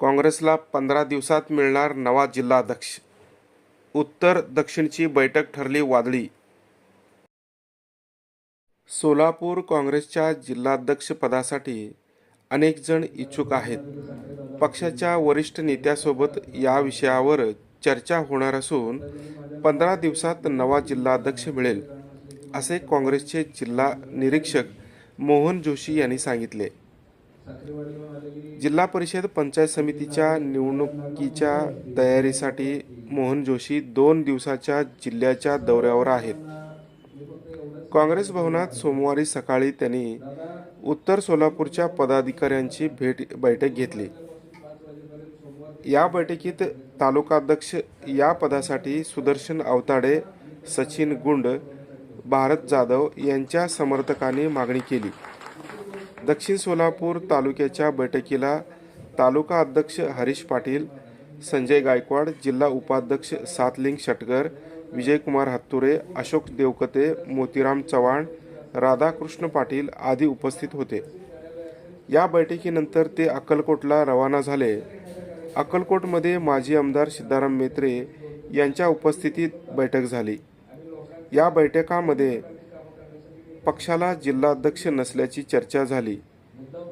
काँग्रेसला पंधरा दिवसात मिळणार नवा जिल्हाध्यक्ष उत्तर दक्षिणची बैठक ठरली वादळी. सोलापूर काँग्रेसच्या जिल्हाध्यक्षपदासाठी अनेक जण इच्छुक आहेत. पक्षाच्या वरिष्ठ नेत्यासोबत या विषयावर चर्चा होणार असून पंधरा दिवसात नवा जिल्हाध्यक्ष मिळेल असे काँग्रेसचे जिल्हा निरीक्षक मोहन जोशी यांनी सांगितले. जिल्हा परिषद पंचायत समितीच्या निवडणुकीच्या तयारीसाठी मोहन जोशी दोन दिवसाच्या जिल्ह्याच्या दौऱ्यावर आहेत. काँग्रेस भवनात सोमवारी सकाळी त्यांनी उत्तर सोलापूरच्या पदाधिकाऱ्यांची भेट बैठक घेतली. या बैठकीत तालुकाध्यक्ष या पदासाठी सुदर्शन अवताडे सचिन गुंड भारत जाधव यांच्या समर्थकांनी मागणी केली. दक्षिण सोलापूर तालुक्याच्या बैठकीला तालुका अध्यक्ष हरीश पाटील संजय गायकवाड जिल्हा उपाध्यक्ष सातलिंग शटकर विजयकुमार हत्तुरे अशोक देवकते मोतीराम चव्हाण राधाकृष्ण पाटील आदी उपस्थित होते. या बैठकीनंतर ते अक्कलकोटला रवाना झाले. अक्कलकोटमध्ये माजी आमदार सिद्धाराम मेत्रे यांच्या उपस्थितीत बैठक झाली. या बैठकामध्ये पक्षाला जिल्हाध्यक्ष नसल्याची चर्चा झाली.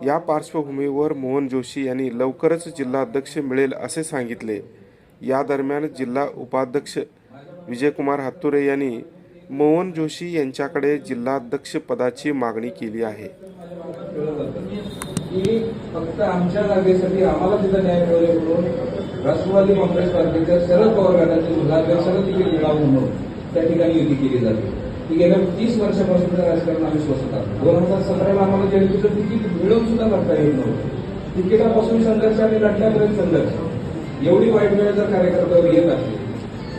या पार्श्वभूमीवर मोहन जोशी यांनी लवकरच जिल्हाध्यक्ष मिळेल असे सांगितले. या दरम्यान जिल्हा उपाध्यक्ष विजयकुमार हातुरे यांनी मोहन जोशी यांच्याकडे जिल्हाध्यक्ष पदाची मागणी केली आहे. की फक्त आमच्या जागेसाठी आम्हाला तिथं न्याय मिळेल म्हणून राष्ट्रवादी काँग्रेस पार्टीच्या शरद पवार गटाचे जिल्हाध्यक्षाला तिकीट मिळावं त्या ठिकाणी युती केली जाते. की गेल्या तीस वर्षापासून राजकारण आम्ही स्वस्त आहोत. दोन हजार सतराला आम्हाला जनतेचं तिकीट मिळवून सुद्धा करता येत नव्हतं. तिकिटापासून संघर्ष आणि लढण्यापर्यंत संघर्ष. एवढी वाईट वेळ जर कार्यकर्त्यावर येत असते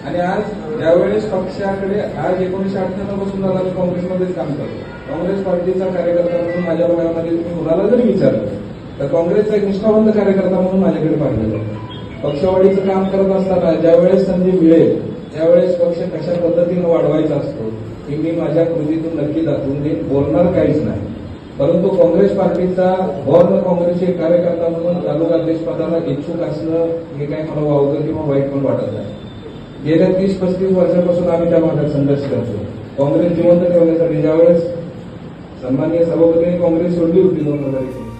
आणि आज ज्यावेळेस पक्षाकडे आज एकोणीशे अठ्ठ्याण्णवपासून झाला मी काँग्रेसमध्येच काम करतो. काँग्रेस पार्टीचा कार्यकर्ता म्हणून माझ्या वयामध्ये तुम्ही कुणाला जरी विचारलं तर काँग्रेसचा एक निष्ठावंत कार्यकर्ता म्हणून माझ्याकडे पाहिलं पक्षवाढीचं काम करत असताना ज्यावेळेस संधी मिळेल त्यावेळेस पक्ष कशा पद्धतीनं वाढवायचा असतो हे मी माझ्या कृतीतून नक्की दाखवून देईन. बोलणार काहीच नाही. परंतु काँग्रेस पार्टीचा बॉर्न काँग्रेसचे कार्यकर्ता म्हणून तालुकाध्यक्ष पदाला इच्छुक असणं हे काही मला वावगं किंवा वाईट पण वाटत नाही. गेल्या तीस पस्तीस वर्षापासून आम्ही त्या भागात संघर्ष करतो. काँग्रेस जिवंत ठेवण्यासाठी ज्यावेळेस सन्माननीय सभापतींनी काँग्रेस सोडली होती दोन हजार एकोणीस